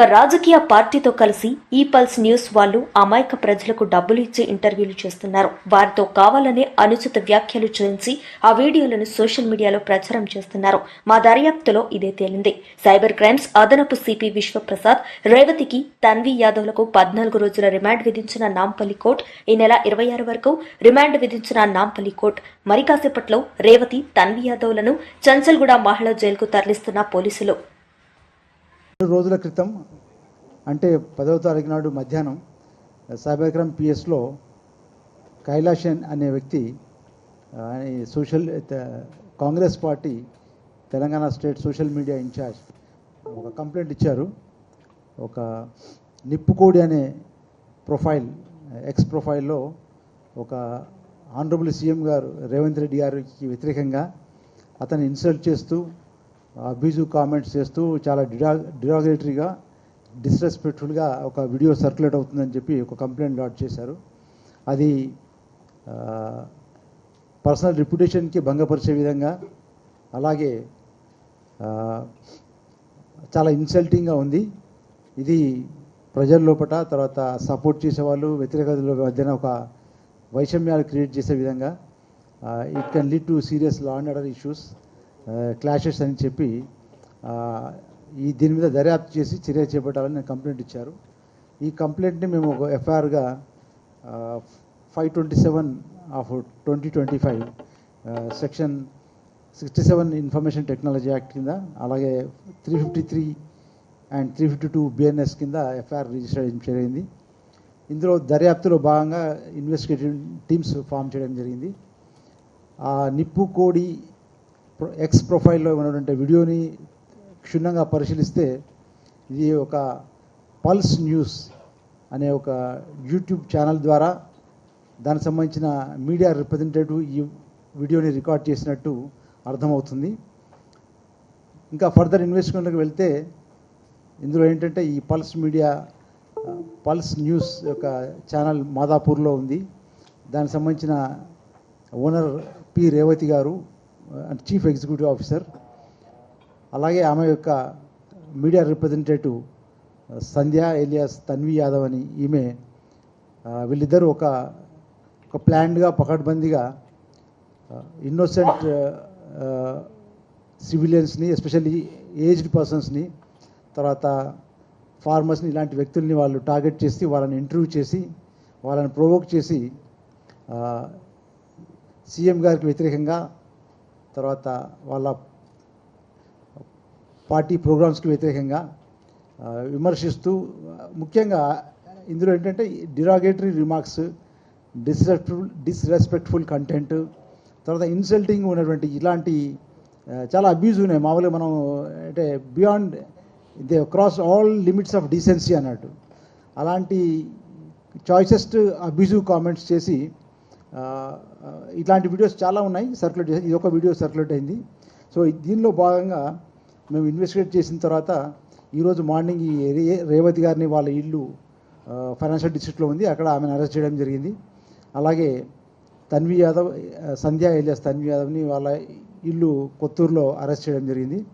ఒక రాజకీయ పార్టీతో కలిసి ఈ పల్స్ న్యూస్ వాళ్ళు అమాయక ప్రజలకు డబ్బులు ఇచ్చి ఇంటర్వ్యూలు చేస్తున్నారు. వారితో కావాలనే అనుచిత వ్యాఖ్యలు చేయించి ఆ వీడియోలను సోషల్ మీడియాలో ప్రచారం చేస్తున్నారు. మా దర్యాప్తులో ఇదే తేలింది. సైబర్ క్రైమ్స్ అదనపు సిపి విశ్వప్రసాద్ రేవతికి తన్వి యాదవ్లకు పద్నాలుగు రోజుల రిమాండ్ విధించిన నాంపల్లి కోర్టు ఈ నెల ఇరవై ఆరు వరకు రిమాండ్ విధించిన నాంపల్లి కోర్టు. మరి కాసేపట్లో రేవతి తన్వి యాదవ్లను చంచల్గూడ మహిళా జైలుకు తరలిస్తున్న పోలీసులు. రోజుల క్రితం అంటే పదవ తారీఖు నాడు మధ్యాహ్నం సాబేక్రమ్ పిఎస్లో కైలాషన్ అనే వ్యక్తి social Congress party Telangana state social media incharge ఒక కంప్లైంట్ ఇచ్చారు. ఒక నిప్పుకోడి అనే ప్రొఫైల్ ఎక్స్ ప్రొఫైల్లో ఒక ఆనరబుల్ సీఎం గారు రేవంత్ రెడ్డి గారికి వ్యతిరేకంగా అతన్ని ఇన్సల్ట్ చేస్తూ అబ్యూజివ్ కామెంట్స్ చేస్తూ చాలా డిరా డిరాగేటరీగా డిస్రెస్పెక్ట్ఫుల్గా ఒక వీడియో సర్క్యులేట్ అవుతుందని చెప్పి ఒక కంప్లైంట్ లాడ్ చేశారు. అది పర్సనల్ రిప్యుటేషన్కి భంగపరిచే విధంగా అలాగే చాలా ఇన్సల్టింగ్గా ఉంది. ఇది ప్రజల లోపట తర్వాత సపోర్ట్ చేసేవాళ్ళు వ్యతిరేకతల మధ్యన ఒక వైషమ్యాలు క్రియేట్ చేసే విధంగా it can lead to serious law and order issues clashes అని చెప్పి ఈ దీని మీద దర్యాప్తు చేసి చర్య చేపట్టాలని నేను కంప్లైంట్ ఇచ్చారు. ఈ కంప్లైంట్ని మేము ఒక ఎఫ్ఐఆర్గా five twenty seven of twenty twenty five section sixty seven information technology act కింద అలాగే three fifty three and three fifty two BNS కింద ఎఫ్ఐఆర్ రిజిస్టర్ చేయడం జరిగింది. ఇందులో దర్యాప్తులో భాగంగా ఇన్వెస్టిగేటివ్ టీమ్స్ ఫామ్ చేయడం జరిగింది. ఆ నిప్పు కోడి ఎక్స్ ప్రొఫైల్లో ఉన్నటువంటి వీడియోని క్షుణ్ణంగా పరిశీలిస్తే ఇది ఒక పల్స్ న్యూస్ అనే ఒక యూట్యూబ్ ఛానల్ ద్వారా దానికి సంబంధించిన మీడియా రిప్రజెంటేటివ్ ఈ వీడియోని రికార్డ్ చేసినట్టు అర్థమవుతుంది. ఇంకా ఫర్దర్ ఇన్వెస్టిగేషన్కి వెళ్తే ఇందులో ఏంటంటే ఈ పల్స్ మీడియా పల్స్ న్యూస్ యొక్క ఛానల్ మాదాపూర్లో ఉంది. దానికి సంబంధించిన ఓనర్ పి రేవతి గారు అంటే చీఫ్ ఎగ్జిక్యూటివ్ ఆఫీసర్ అలాగే ఆమె యొక్క media representative uh, Sandhya alias Tanvi Yadav అని ఈమె uh, వీళ్ళిద్దరూ ఒక ఒక ప్లాన్డ్గా పకడ్బందీగా ఇన్నోసెంట్ సివిలియన్స్ని ఎస్పెషల్లీ ఏజ్డ్ పర్సన్స్ని తర్వాత ఫార్మర్స్ని ఇలాంటి వ్యక్తుల్ని వాళ్ళు టార్గెట్ చేసి వాళ్ళని ఇంటర్వ్యూ చేసి వాళ్ళని ప్రొవోక్ చేసి uh, సీఎం గారికి వ్యతిరేకంగా తర్వాత వాళ్ళ పార్టీ ప్రోగ్రామ్స్కి వ్యతిరేకంగా విమర్శిస్తూ ముఖ్యంగా ఇందులో ఏంటంటే derogatory remarks disrespectful disrespectful content తర్వాత ఇన్సల్టింగ్ ఉన్నటువంటి ఇలాంటి చాలా అబ్యూజ్ ఉన్నాయి. మామూలుగా మనం అంటే beyond the cross all limits of decency అన్నట్టు. అలాంటి చాయిసెస్ట్ అబ్యూజివ్ కామెంట్స్ చేసి ఇట్లాంటి వీడియోస్ చాలా ఉన్నాయి. సర్క్యులేట్ చేసి ఇది ఒక వీడియో సర్క్యులేట్ అయింది. సో దీనిలో భాగంగా మేము ఇన్వెస్టిగేట్ చేసిన తర్వాత ఈరోజు మార్నింగ్ ఈ రే- రేవతి గారిని వాళ్ళ ఇల్లు ఫైనాన్షియల్ డిస్ట్రిక్ట్లో ఉంది. అక్కడ ఆమెను అరెస్ట్ చేయడం జరిగింది. అలాగే తన్వి యాదవ్ సంధ్యా సంధ్య ఎలియాస్ తన్వి యాదవ్ని వాళ్ళ ఇల్లు కొత్తూరులో అరెస్ట్ చేయడం జరిగింది.